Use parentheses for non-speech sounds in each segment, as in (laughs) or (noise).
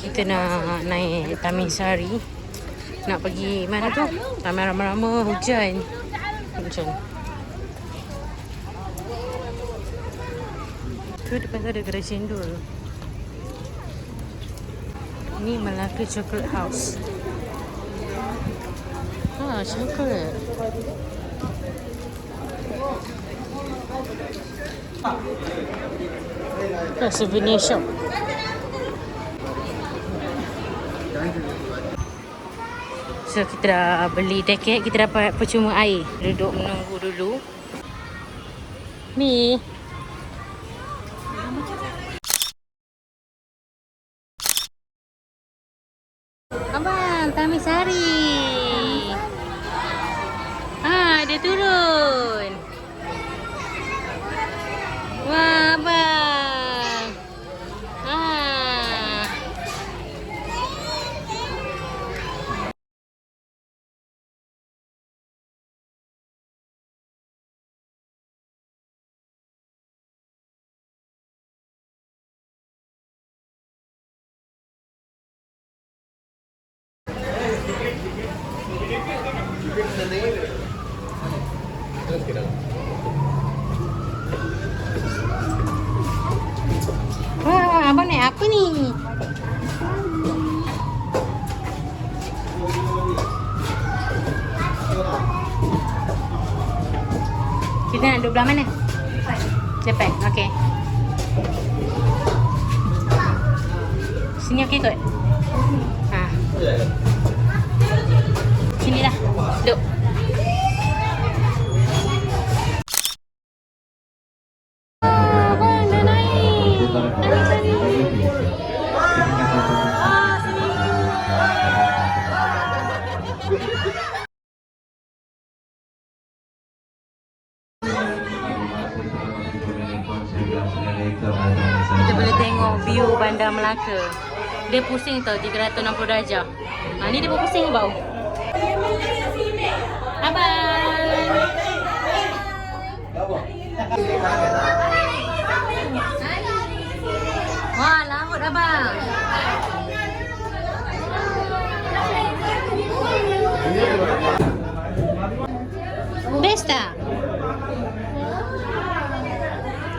Kita nak naik Tamisari. Nak pergi mana tu? Taman Rama-Rama hujan. Hujan. Tu depan tu ada gerai cendol. Ni Melaka Chocolate House. Ah, chocolate. Ah, souvenir shop. So kita dah beli tiket, kita dapat percuma air. Duduk menunggu dulu. Mi. Abang, Tamisari. Ah, dia turun. Kita nak duduk belah mana? Cepat, okey. Sini okey kot? Ha. Sini lah. Duduk. Kita boleh tengok view Bandar Melaka. Dia pusing tau 360 darjah. Ha, ni dia pun pusing bau. Abang. Wah, laut abang. Best tak?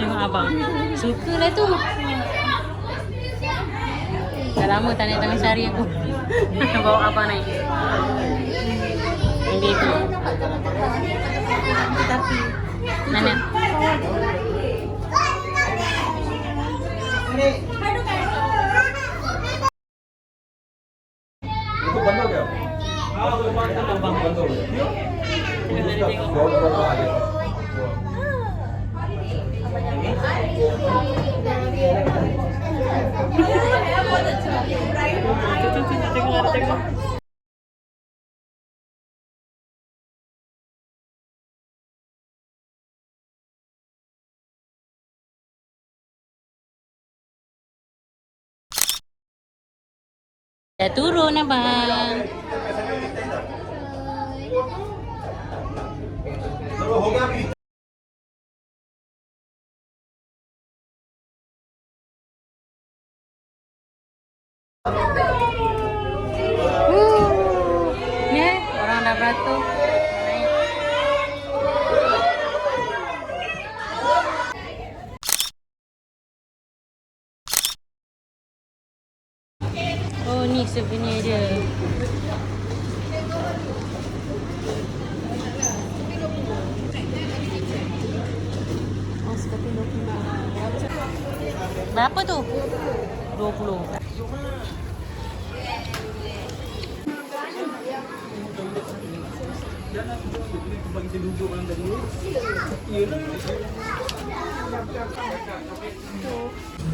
Tengok abang. Suka lah tu. Dah lama tak naik tangan sari aku. Bawa abang naik. Ambil tu. Mana? Dah turun abang. Wuh. Ya, orang dah beratur. Souvenir dia. Seperti 25. Berapa tu? 20.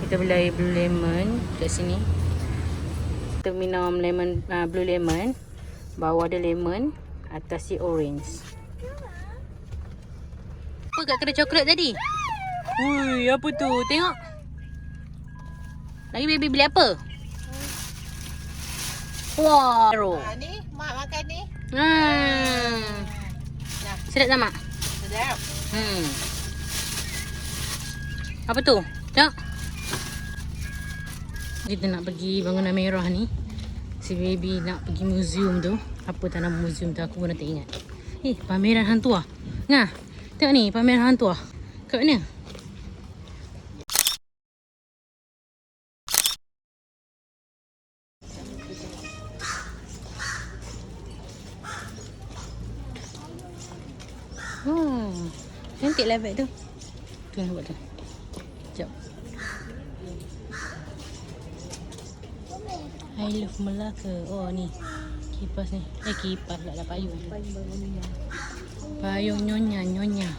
Kita beli air blue lemon kat sini. Kita minum lemon uh, blue lemon. Bawah ada lemon, atas si orange. Apa kat kedai coklat tadi? Hui, apa tu? Tengok. Lagi baby beli apa? Wah. Wow. Ha, ni, mak makan ni. Hmm. Nah, Sedap tak mak? sedap. Hmm. Apa tu? Tengok. Kita nak pergi bangunan merah ni. Si baby nak pergi museum tu. Apa tak nama museum tu aku pun tak ingat. Eh, pameran hantu ah. Ngah. Tengok ni, pameran hantu ah. Kat mana? Hmm. Cantik lah tu. Tu nampak tu. Sekejap. I love Melaka. Oh ni. Kipas ni. Eh kipas tak ada payung. Payung nyonya nyonya.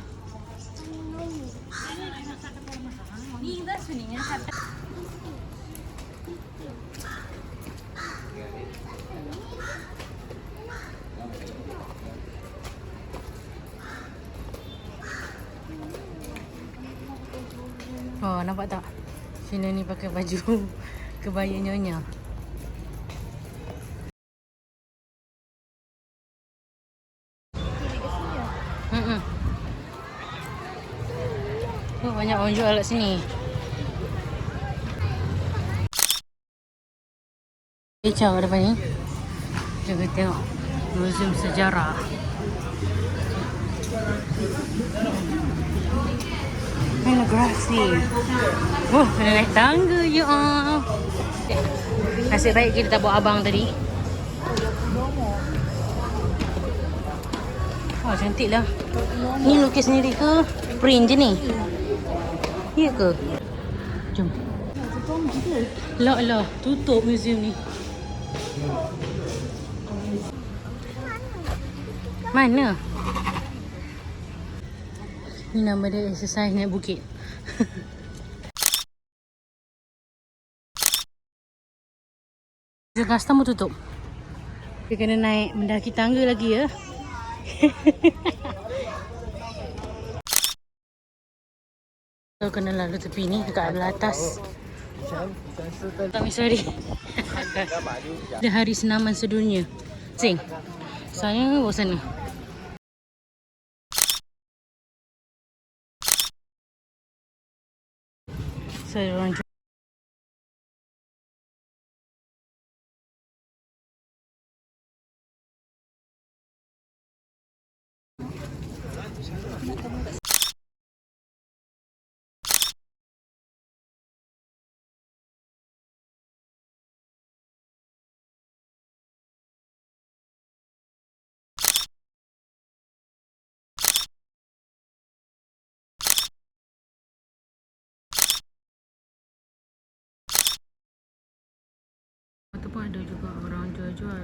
Oh, nampak tak? Sina ni pakai baju (laughs) kebaya nyonya. Jual kat sini. Kecau kat depan ni. Kita tengok museum sejarah. Fotografi. Oh, kena naik tangga je ah. Nasib baik kita tak bawa abang tadi. Oh, cantik lah. Ni lukis sendiri ke? Print je ni? Ya ke? Jom. Lah lah, tutup museum ni. Mana? Ni nama dia exercise naik bukit. (laughs) Dia custom pun tutup. Dia kena naik mendaki tangga lagi ya. (laughs) So kena lalu tepi ni dekat belah atas. Kami sorry. (laughs) Dia hari senaman sedunia. Sing. Saya bawa sana. So, orang pun ada juga orang jual-jual.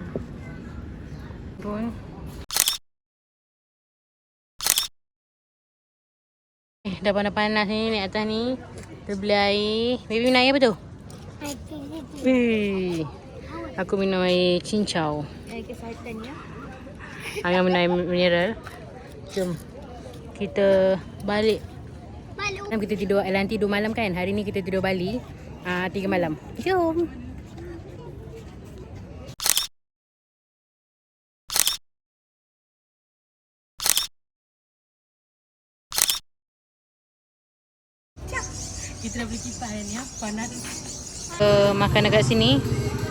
Pun. Eh, dah panas-panas ni naik atas ni. Kita beli air. Baby minum air apa tu? Wih. Aku minum air cincau. Air kesihatan ya. Angah minum air mineral. Jom. Kita balik. Malam kita tidur, eh, nanti tidur malam kan? Hari ni kita tidur Bali. Ah, tiga malam. Jom. Kita dah beli kipas hari ni ya. Panas. Uh, makan dekat sini.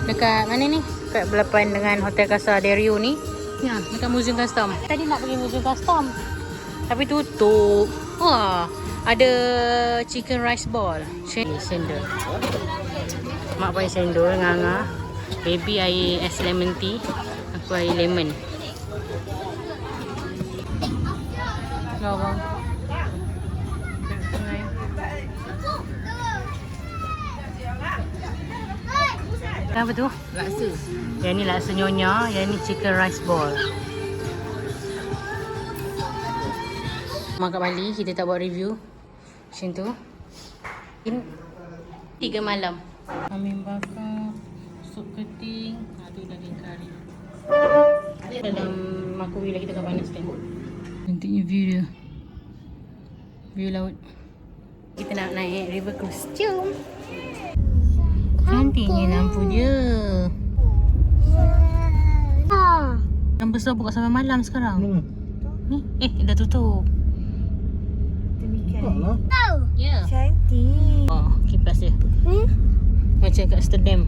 Dekat mana ni? Dekat belapan dengan Hotel Casa Derio ni. Ya, dekat Museum Custom. Tadi nak pergi Museum Custom. Tapi tutup. Wah, ada chicken rice ball. Ch- Cendol. Mak pakai cendol dengan Angah. Baby air es lemon tea. Aku air lemon. Kau Apa tu? Laksa. Yang ni laksa nyonya, yang ni chicken rice ball. Makan Bali, kita tak buat review. Macam tu. In, tiga malam. Kambing bakar, sup keting, ha, tu daging kari. Dalam makui lagi tengah panaskan. Cantiknya view dia. View laut. Kita nak naik river cruise. Jom. Cantiknya lampu dia. Yang besar buka sampai malam sekarang. Ni, eh dah tutup. Demikian. Ya. Yeah. Cantik. Oh, kipas dia. Macam kat Amsterdam.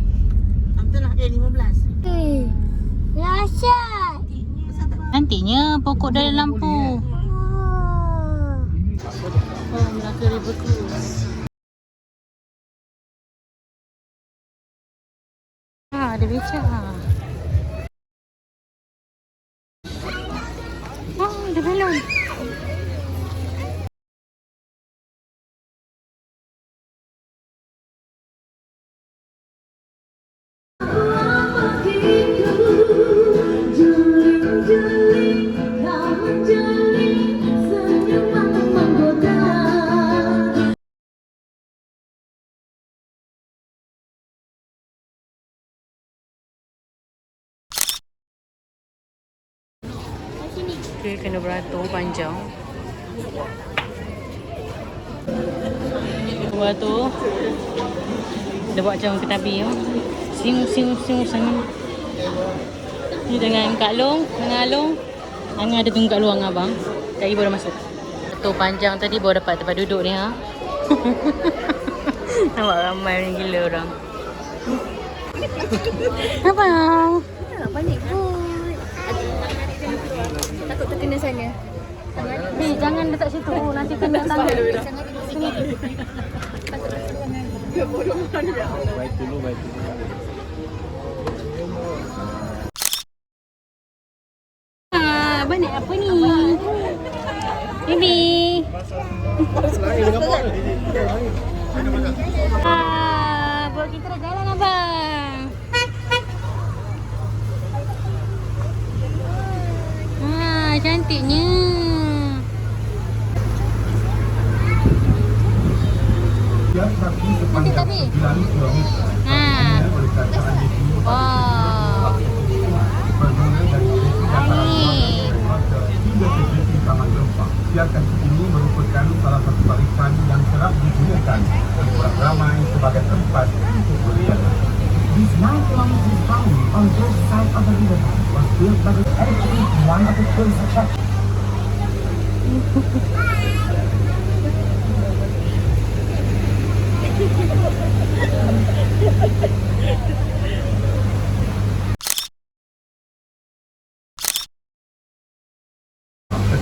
A15. Eh, Rasyat. Cantiknya pokok dari lampu. Oh. Oh, Melaka River Cruise. Ah, ada Kena beratur panjang. Beratur. Dia buat macam ketabi ya. Siung siung siung sana. Ni dengan Kak Long, dengan Along. Angah ada tunggu kat luar dengan abang. Kak Ibu dah masuk. Beratur panjang tadi baru dapat tempat duduk ni ha. (laughs) Nampak ramai ni gila orang. Abang. Balik pun. Terkena sana. Eh, jangan letak situ. Nanti kena tangan. Sini. Baik dulu, baik dulu. Ah, apa ni? Baby. Ah, buat kita jalan abang. Cantiknya. Cantik tadi. Ah. Wow.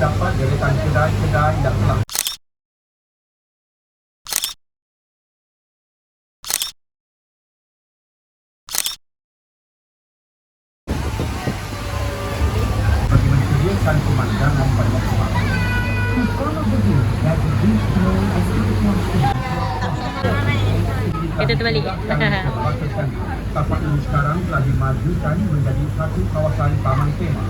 Terdapat deretan kedai-kedai yang telah bagi menyediakan pemandangan Kita terbalik. (laughs) Tapak ini sekarang telah dimajukan menjadi satu kawasan taman tema.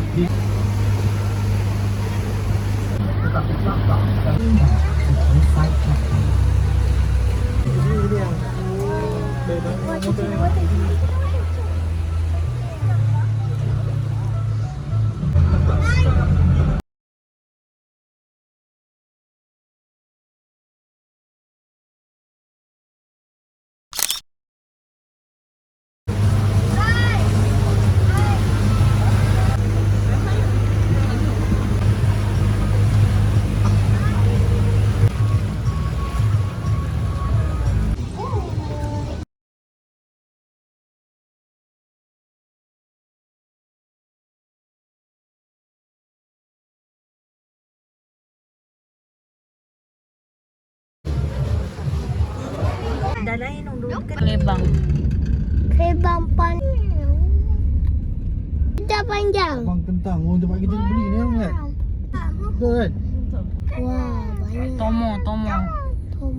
Lebang. Kebang pan. Kita panjang. Bang kentang, oh tempat kita beli ni kan? Betul kan? Wah, banyak. Tomo, tomo.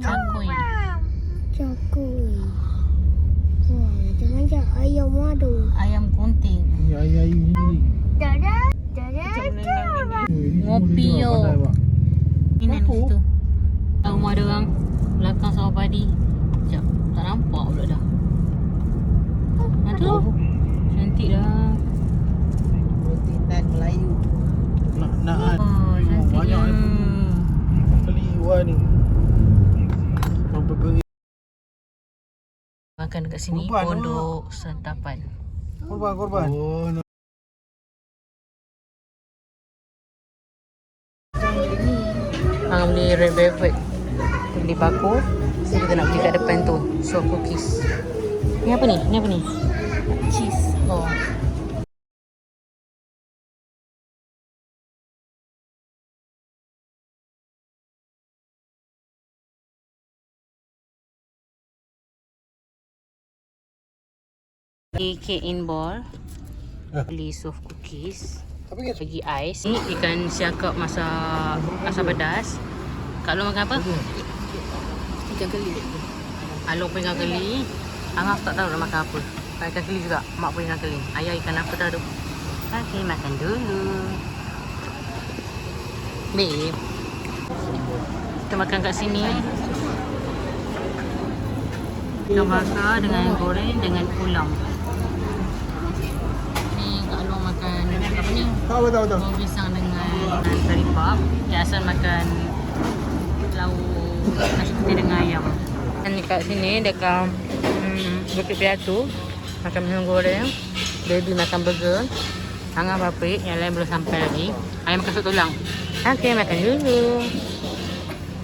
Cakui. Cakui. Wah, macam-macam ayam madu. Ayam kunting. Ni beli. Dada. Dada. Oh, ini semua Ngopi yo. Ini situ. Tahu rumah ada orang. Belakang sawah padi. Sekejap. Tak nampak pula dah. Aduh. Cantik dah. Rotitan Melayu. Nak nak? Oh, banyak ni. Beli wah ni. Sampai ke Makan dekat sini. Korban Pondok santapan. korban korban. Oh, nak Hang beli red velvet. Beli paku. So kita nak pergi kat depan tu. So cookies. Ni apa ni? Ni apa ni? Cheese. Oh. Cake in ball. Beli soft cookies. Bagi ais. Ni ikan siakap masak asam pedas. Kak Long makan apa? Ikan keli. Along pun ikan keli. Angah tak tahu nak makan apa. Kalau ikan keli juga. Mak pun ikan keli. Ayah ikan apa tahu. Okey, makan dulu. Babe. Kita makan kat sini. Ikan bakar dengan goreng dengan ulam. Ni Kak Long makan apa ni? Tahu tahu tahu. Bawang pisang dengan kari pap. Ya asal makan lauk nasi putih dengan ayam. Dan dekat sini dekat hmm, Bukit Piatu makan minum goreng. Baby makan burger. Angah paprik, yang lain belum sampai lagi. Ayam sup tulang. Okey, makan dulu.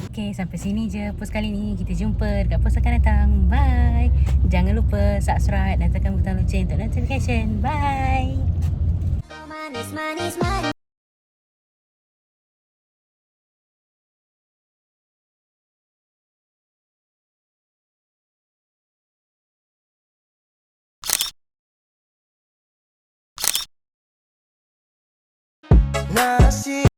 Okey, sampai sini je pos kali ni. Kita jumpa dekat pos akan datang. Bye. Jangan lupa subscribe dan tekan butang lonceng untuk notification. Bye. Manis, manis, manis. Nasi